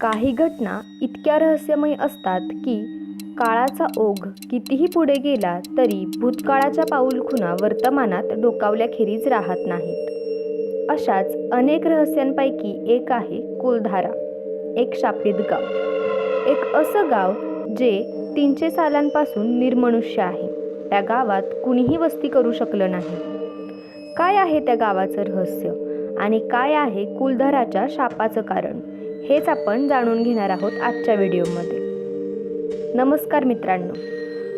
काही घटना इतक्या रहस्यमय असतात की काळाचा ओघ कितीही पुढे गेला तरी भूतकाळाच्या पाऊलखुणा वर्तमानात डोकावल्याखेरीज राहत नाहीत. अशाच अनेक रहस्यांपैकी एक आहे कुलधारा एक शापित गाव. एक असं गाव जे तीनशे सालांपासून निर्मनुष्य आहे. त्या गावात कुणीही वस्ती करू शकलं नाही. काय आहे त्या गावाचं रहस्य? आणि काय आहे कुलधाराच्या शापाचं कारण? हेच आपण जाणून घेणार आहोत आजच्या व्हिडिओमध्ये. नमस्कार मित्रांनो.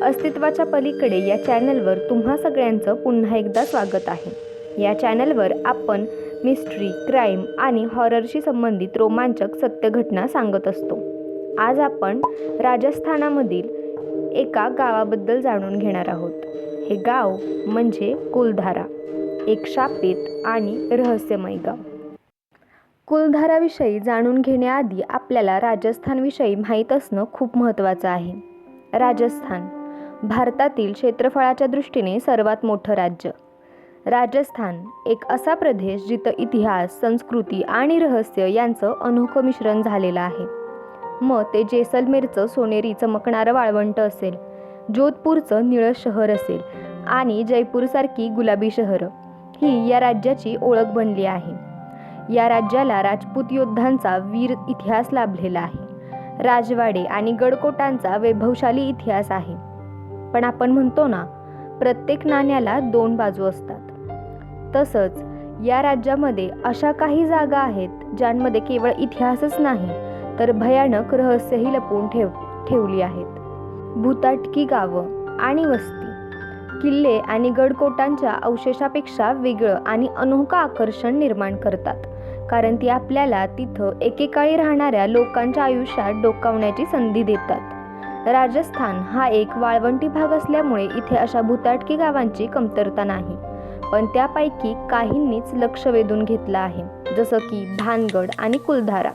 अस्तित्वाच्या पलीकडे या चॅनलवर तुम्हा सगळ्यांचं पुन्हा एकदा स्वागत आहे. या चॅनलवर आपण मिस्ट्री क्राईम आणि हॉररशी संबंधित रोमांचक सत्यघटना सांगत असतो. आज आपण राजस्थानामधील एका गावाबद्दल जाणून घेणार आहोत. हे गाव म्हणजे कुलधारा एक शापित आणि रहस्यमय गाव. कुलधाराविषयी जाणून घेण्याआधी आपल्याला राजस्थानविषयी माहीत असणं खूप महत्त्वाचं आहे. राजस्थान भारतातील क्षेत्रफळाच्या दृष्टीने सर्वात मोठं राज्य. राजस्थान एक असा प्रदेश जिथं इतिहास संस्कृती आणि रहस्य यांचं अनोखं मिश्रण झालेलं आहे. मग ते जेसलमेरचं सोनेरी चमकणारं वाळवंट असेल जोधपूरचं निळं शहर असेल आणि जयपूरसारखी गुलाबी शहरं. ही या राज्याची ओळख बनली आहे. या राज्याला राजपूत योद्धांचा वीर इतिहास लाभलेला आहे. राजवाडे आणि गडकोटांचा वैभवशाली इतिहास आहे. पण आपण म्हणतो ना प्रत्येक नाण्याला दोन बाजू असतात. तसंच या राज्यामध्ये अशा काही जागा आहेत ज्यांमध्ये केवळ इतिहासच नाही तर भयानक रहस्यही लपवून ठेव ठेवली आहेत. भूताटकी गावं आणि वस्ती. किल्ले आणि गडकोटांच्या अवशेषापेक्षा वेगळं आणि अनोखं आकर्षण निर्माण करतात. कारण ती आपल्याला तिथं एकेकाळी राहणाऱ्या लोकांच्या आयुष्यात डोकावण्याची संधी देतात. राजस्थान हा एक वाळवंटी भाग असल्यामुळे इथे अशा भूताटकी गावांची कमतरता नाही. पण त्यापैकी काहींनीच लक्ष वेधून घेतलं आहे जसं की भानगड आणि कुलधारा.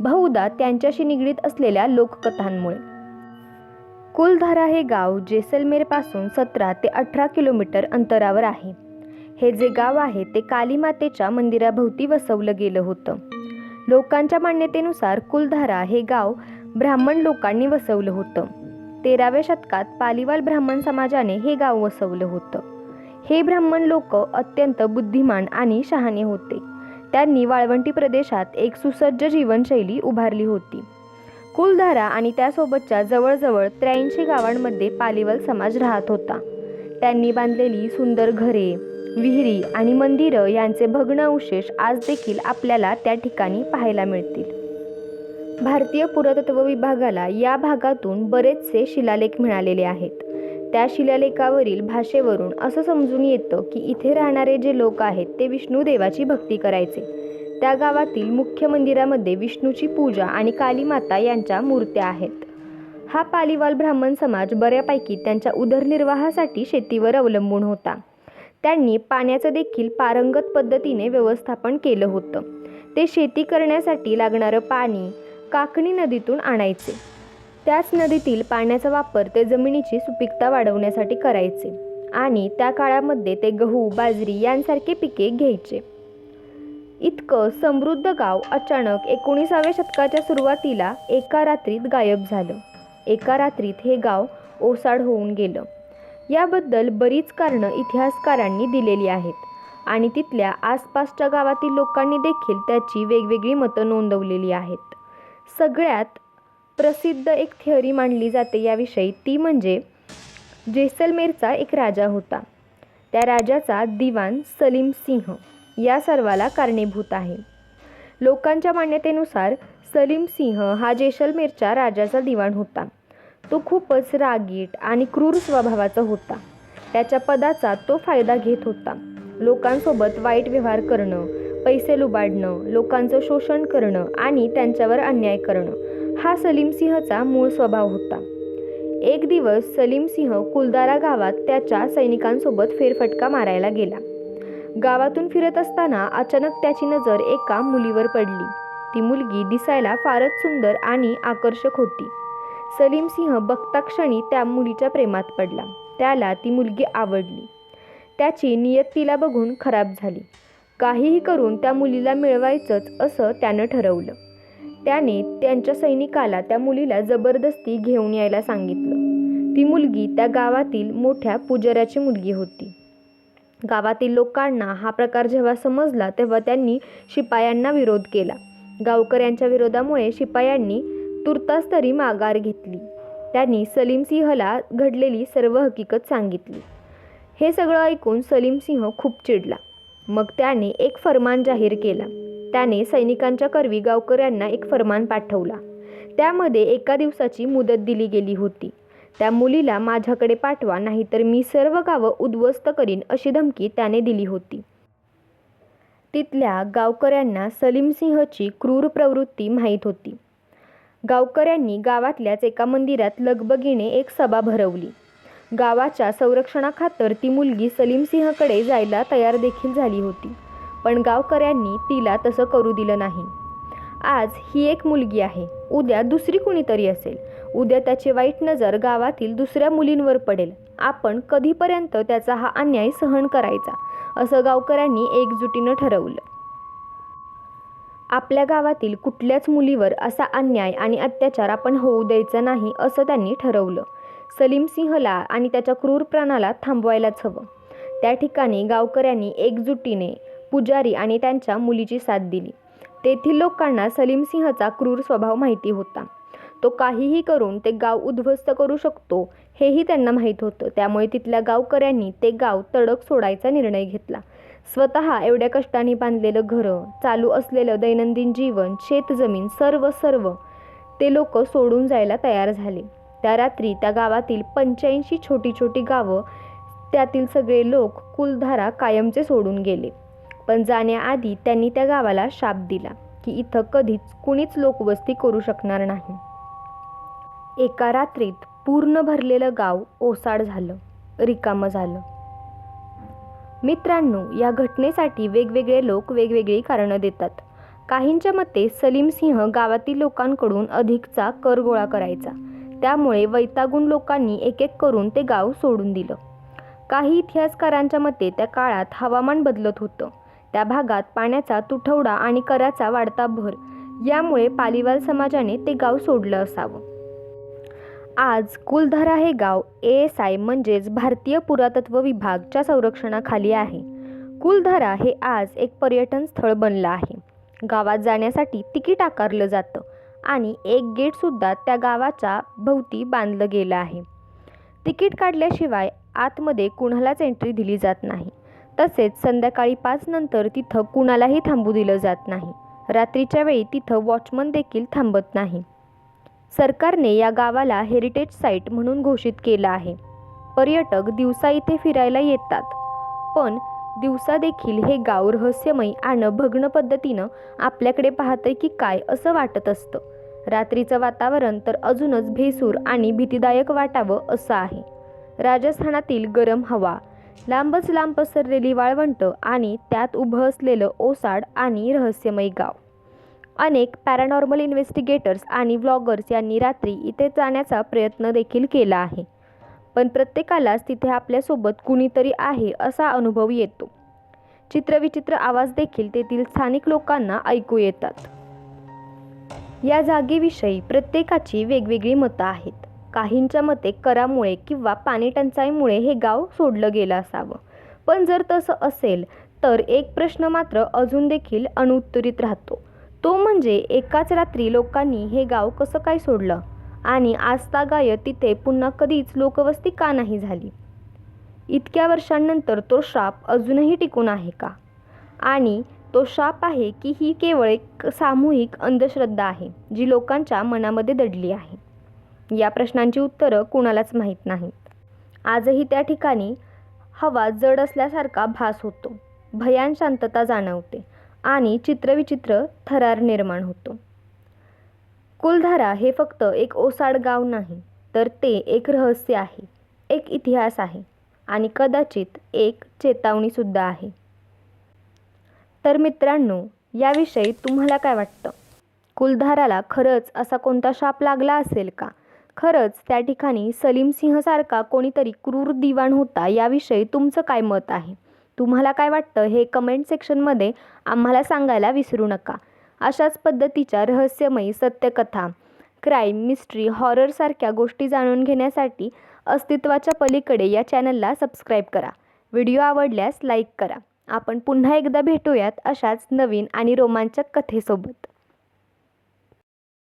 बहुधा त्यांच्याशी निगडीत असलेल्या लोककथांमुळे. कुलधारा हे गाव जेसलमेरपासून सतरा ते अठरा किलोमीटर अंतरावर आहे. हे जे गाव आहे ते कालीमातेच्या मंदिराभोवती वसवलं गेलं होतं. लोकांच्या मान्यतेनुसार कुलधारा हे गाव ब्राह्मण लोकांनी वसवलं होतं. तेराव्या शतकात पालिवाल ब्राह्मण समाजाने हे गाव वसवलं होतं. हे ब्राह्मण लोक अत्यंत बुद्धिमान आणि शहाणे होते. त्यांनी वाळवंटी प्रदेशात एक सुसज्ज जीवनशैली उभारली होती. कुलधारा आणि त्यासोबतच्या जवळजवळ त्र्याऐंशी गावांमध्ये पालिवल समाज राहत होता. त्यांनी बांधलेली सुंदर घरे विहिरी आणि मंदिरं यांचे भग्न अवशेष आज देखील आपल्याला त्या ठिकाणी पाहायला मिळतील. भारतीय पुरातत्व विभागाला या भागातून बरेचसे शिलालेख मिळालेले आहेत. त्या शिलालेखावरील भाषेवरून असं समजून येतं की इथे राहणारे जे लोक आहेत ते विष्णू देवाची भक्ती करायचे. त्या गावातील मुख्य मंदिरामध्ये विष्णूची पूजा आणि कालीमाता यांच्या मूर्त्या आहेत. हा पालिवाल ब्राह्मण समाज बऱ्यापैकी त्यांच्या उदरनिर्वाहासाठी शेतीवर अवलंबून होता. त्यांनी पाण्याचं देखील पारंगत पद्धतीने व्यवस्थापन केलं होतं. ते शेती करण्यासाठी लागणारं पाणी काकणी नदीतून आणायचे. त्याच नदीतील पाण्याचा वापर ते जमिनीची सुपीकता वाढवण्यासाठी करायचे आणि त्या काळामध्ये ते गहू बाजरी यांसारखे पिके घ्यायचे. इतकं समृद्ध गाव अचानक एकोणीसाव्या शतकाच्या सुरुवातीला एका रात्रीत गायब झालं. एका रात्रीत हे गाव ओसाड होऊन गेलं. याबद्दल बरीच कारणं इतिहासकारांनी दिलेली आहेत आणि तिथल्या आसपासच्या गावातील लोकांनी देखील त्याची वेगवेगळी मतं नोंदवलेली आहेत. सगळ्यात प्रसिद्ध एक थिअरी मांडली जाते याविषयी ती म्हणजे जेसलमेरचा एक राजा होता. त्या राजाचा दिवान सलीम सिंह. या सर्वाला कारणीभूत आहे. लोकांच्या मान्यतेनुसार सलीम सिंह हा जैसलमेरच्या राजाचा दिवाण होता. तो खूपच रागीट आणि क्रूर स्वभावाचा होता. त्याच्या पदाचा तो फायदा घेत होता. लोकांसोबत वाईट व्यवहार करणं पैसे लुबाडणं लोकांचं शोषण करणं आणि त्यांच्यावर अन्याय करणं हा सलीम सिंहचा मूळ स्वभाव होता. एक दिवस सलीम सिंह कुलदारा गावात त्याच्या सैनिकांसोबत फेरफटका मारायला गेला. गावातून फिरत असताना अचानक त्याची नजर एका मुलीवर पडली. ती मुलगी दिसायला फारच सुंदर आणि आकर्षक होती. सलीम सिंह बघता क्षणी त्या मुलीच्या प्रेमात पडला. त्याला ती मुलगी आवडली. त्याची नियत तिला बघून खराब झाली. काहीही करून त्या मुलीला मिळवायचंच असं त्यानं ठरवलं. त्याने त्यांच्या सैनिकाला त्या मुलीला जबरदस्ती घेऊन यायला सांगितलं. ती मुलगी त्या गावातील मोठ्या पुजाऱ्याची मुलगी होती. गावातील लोकांना हा प्रकार जेव्हा समजला तेव्हा त्यांनी शिपायांना विरोध केला. गावकऱ्यांच्या विरोधामुळे शिपायांनी तुर्तास तरी माघार घेतली. त्यांनी सलीम सिंहला घडलेली सर्व हकीकत सांगितली. हे सगळं ऐकून सलीम सिंह खूप चिडला. मग त्याने एक फरमान जाहीर केला. त्याने सैनिकांच्या करवी गावकऱ्यांना एक फरमान पाठवला. त्यामध्ये एका दिवसाची मुदत दिली गेली होती. त्या मुलीला माझ्याकडे पाठवा नाहीतर मी सर्व गावं उद्ध्वस्त करीन अशी धमकी त्याने दिली होती. तिथल्या गावकऱ्यांना सलीमसिंहची क्रूर प्रवृत्ती माहीत होती. गावकऱ्यांनी गावातल्याच एका मंदिरात लगबगीने एक सभा भरवली. गावाच्या संरक्षणाखातर ती मुलगी सलीमसिंहकडे जायला तयार देखील झाली होती पण गावकऱ्यांनी तिला तसं करू दिलं नाही. आज ही एक मुलगी आहे उद्या दुसरी कुणीतरी असेल उद्या त्याची वाईट नजर गावातील दुसऱ्या मुलींवर पडेल. आपण कधीपर्यंत त्याचा हा अन्याय सहन करायचा? असं गावकऱ्यांनी एकजुटीनं ठरवलं. आपल्या गावातील कुठल्याच मुलीवर असा अन्याय आणि अत्याचार आपण होऊ द्यायचा नाही असं त्यांनी ठरवलं. सलीम सिंहला आणि त्याच्या क्रूर प्राणाला थांबवायलाच हवं. त्या ठिकाणी गावकऱ्यांनी एकजुटीने पुजारी आणि त्यांच्या मुलीची साथ दिली. तेथील लोकांना सलीम सिंहचा क्रूर स्वभाव माहिती होता. तो काहीही करून ते गाव उद्ध्वस्त करू शकतो हेही त्यांना माहीत होतं. त्यामुळे तिथल्या गावकऱ्यांनी ते गाव तडक सोडायचा निर्णय घेतला. स्वतः एवढ्या कष्टाने बांधलेलं घरं चालू असलेलं दैनंदिन जीवन शेतजमीन सर्व सर्व ते लोक सोडून जायला तयार झाले. त्या रात्री त्या गावातील पंच्याऐंशी छोटी छोटी गावं त्यातील सगळे लोक कुलधारा कायमचे सोडून गेले. पण जाण्याआधी त्यांनी त्या गावाला शाप दिला की इथं कधीच कुणीच लोकवस्ती करू शकणार नाही. एका रात्रीत पूर्ण भरलेलं गाव ओसाड झालं रिकामं झालं. मित्रांनो या घटनेसाठी वेगवेगळे लोक वेगवेगळी कारणं देतात. काहींच्या मते सलीम सिंह गावातील लोकांकडून अधिकचा कर गोळा करायचा. त्यामुळे वैतागून लोकांनी एक एक करून ते गाव सोडून दिलं. काही इतिहासकारांच्या मते त्या काळात हवामान बदलत होतं. त्या भागात पाण्याचा तुटवडा आणि कराचा वाढता भर. यामुळे पालीवाल समाजाने ते गाव सोडलं असावं. आज कुलधरा हे गाव ए एस आय म्हणजेच भारतीय पुरातत्व विभागच्या संरक्षणाखाली आहे. कुलधरा हे आज एक पर्यटन स्थळ बनलं आहे. गावात जाण्यासाठी तिकीट आकारलं जातं आणि एक गेटसुद्धा त्या गावाच्या भोवती बांधलं गेलं आहे. तिकीट काढल्याशिवाय आतमध्ये कुणालाच एंट्री दिली जात नाही. तसेच संध्याकाळी पाच नंतर तिथं कुणालाही थांबू दिलं जात नाही. रात्रीच्या वेळी तिथं वॉचमन देखील थांबत नाही. सरकारने या गावाला हेरिटेज साईट म्हणून घोषित केलं आहे. पर्यटक दिवसा इथे फिरायला येतात. पण दिवसा देखील हे गाव रहस्यमय आणि भग्न पद्धतीनं आपल्याकडे पाहतंय की काय असं वाटत असतं. रात्रीचं वातावरण तर अजूनच भेसूर आणि भीतीदायक वाटावं असं आहे. राजस्थानातील गरम हवा लांबच लांब पसरलेली वाळवंट आणि त्यात उभं असलेलं ओसाड आणि रहस्यमय गाव. अनेक पॅरानॉर्मल इन्व्हेस्टिगेटर्स आणि व्लॉगर्स यांनी रात्री इथे जाण्याचा प्रयत्न देखील केला आहे. पण प्रत्येकालाच तिथे आपल्यासोबत कुणीतरी आहे असा अनुभव येतो. चित्रविचित्र आवाज देखील तेथील स्थानिक लोकांना ऐकू येतात. या जागेविषयी प्रत्येकाची वेगवेगळी मतं आहेत. काहींच्या मते करामुळे किंवा पाणी टंचाईमुळे हे गाव सोडलं गेलं असावं. पण जर तसं असेल तर एक प्रश्न मात्र अजून देखील अनुत्तरित राहतो. तो म्हणजे एकाच रात्री लोकांनी हे गाव कसं काय सोडलं? आणि आजतागायत तिथे पुन्हा कधीच लोकवस्ती का नाही झाली? इतक्या वर्षांनंतर तो श्राप अजूनही टिकून आहे का? आणि तो शाप आहे की ही केवळ एक सामूहिक अंधश्रद्धा आहे जी लोकांच्या मनामध्ये दडली आहे? या प्रश्नांची उत्तरं कुणालाच माहीत नाहीत. आजही त्या ठिकाणी हवा जड असल्यासारखा भास होतो. भयान शांतता जाणवते. आणि चित्रविचित्र थरार निर्माण होतो. कुलधारा हे फक्त एक ओसाड गाव नाही तर ते एक रहस्य आहे एक इतिहास आहे आणि कदाचित एक चेतावणीसुद्धा आहे. तर मित्रांनो याविषयी तुम्हाला काय वाटतं? कुलधाराला खरंच असा कोणता शाप लागला असेल का? खरंच त्या ठिकाणी सलीम सिंहसारखा कोणीतरी क्रूर दिवाण होता याविषयी तुमचं काय मत आहे? तुम्हाला काय वाटतं हे कमेंट सेक्शनमध्ये आम्हाला सांगायला विसरू नका. अशाच पद्धतीच्या रहस्यमयी सत्यकथा क्राईम मिस्ट्री हॉररसारख्या गोष्टी जाणून घेण्यासाठी अस्तित्वाच्या पलीकडे या चॅनलला सबस्क्राईब करा. व्हिडिओ आवडल्यास लाईक करा. आपण पुन्हा एकदा भेटूयात अशाच नवीन आणि रोमांचक कथेसोबत.